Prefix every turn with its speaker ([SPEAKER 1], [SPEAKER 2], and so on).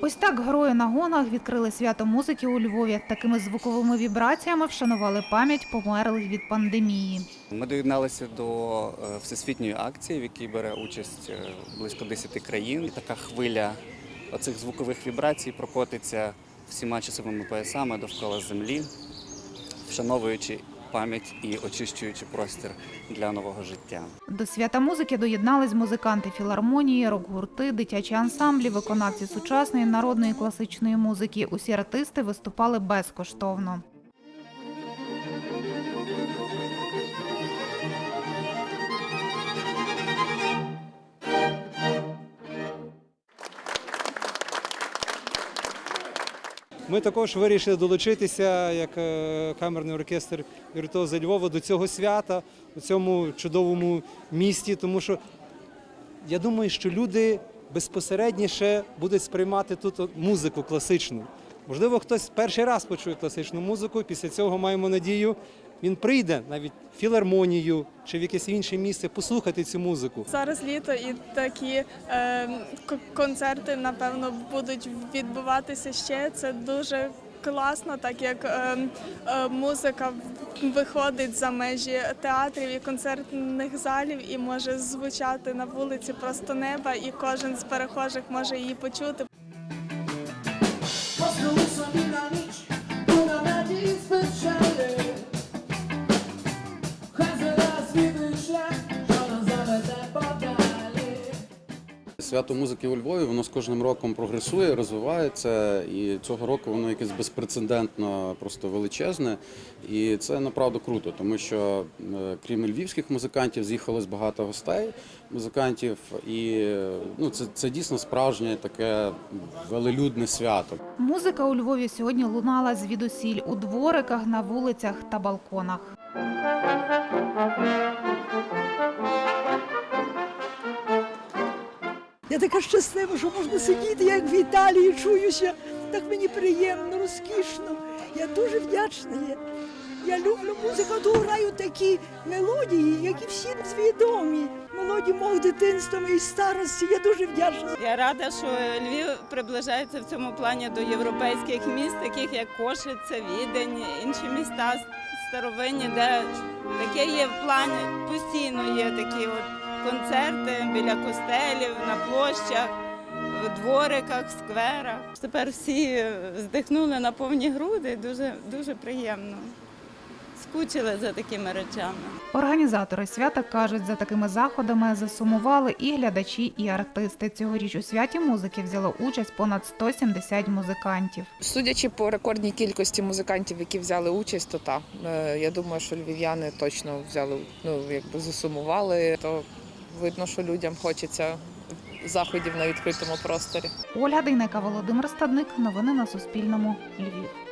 [SPEAKER 1] Ось так герої на гонах відкрили свято музики у Львові. Такими звуковими вібраціями вшанували пам'ять померлих від пандемії.
[SPEAKER 2] Ми доєдналися до е, всесвітньої акції, в якій бере участь е, близько 10 країн. Така хвиля оцих звукових вібрацій прокотиться всіма часовими поясами довкола землі, вшановуючи пам'ять і очищуючи простір для нового життя.
[SPEAKER 1] До свята музики доєднались музиканти філармонії, рок-гурти, дитячі ансамблі, виконавці сучасної народної класичної музики. Усі артисти виступали безкоштовно.
[SPEAKER 3] Ми також вирішили долучитися як е, камерний оркестр Віртуоза Львова до цього свята у цьому чудовому місті, тому що я думаю, що люди безпосередніше будуть сприймати тут музику класичну. Можливо, хтось перший раз почує класичну музику, після цього маємо надію, він прийде навіть в філармонію чи в якесь інше місце послухати цю музику.
[SPEAKER 4] Зараз літо і такі е, концерти, напевно, будуть відбуватися ще. Це дуже класно, так як е, е, музика виходить за межі театрів і концертних залів і може звучати на вулиці просто неба, і кожен з перехожих може її почути.
[SPEAKER 5] lá.
[SPEAKER 6] Свято музики у Львові воно з кожним роком прогресує, розвивається, і цього року воно якесь безпрецедентно, просто величезне. І це направду круто, тому що е, крім львівських музикантів, з'їхалось багато гостей музикантів, і ну це, це дійсно справжнє таке велелюдне свято.
[SPEAKER 1] Музика у Львові сьогодні лунала звідусіль у двориках, на вулицях та балконах.
[SPEAKER 7] Я така щаслива, що можна сидіти, як в Італії, чуюся. Так мені приємно, розкішно. Я дуже вдячна. є. Я люблю музику, то граю такі мелодії, які всім відомі. Мелодії мого дитинства і старості. Я дуже вдячна.
[SPEAKER 8] Я рада, що Львів приближається в цьому плані до європейських міст, таких як Кошиця, Відень, інші міста старовинні, де таке є в плані, постійно є такі от концерти біля костелів, на площах, в двориках, в скверах. Тепер всі здихнули на повні груди, дуже, дуже приємно. Скучили за такими речами.
[SPEAKER 1] Організатори свята кажуть, за такими заходами засумували і глядачі, і артисти. Цьогоріч у святі музики взяло участь понад 170 музикантів.
[SPEAKER 9] Судячи по рекордній кількості музикантів, які взяли участь, то так. Е, Я думаю, що львів'яни точно взяли, ну якби засумували. То видно, що людям хочеться заходів на відкритому просторі.
[SPEAKER 1] Ольга Дейнека, Володимир Стадник. Новини на Суспільному. Львів.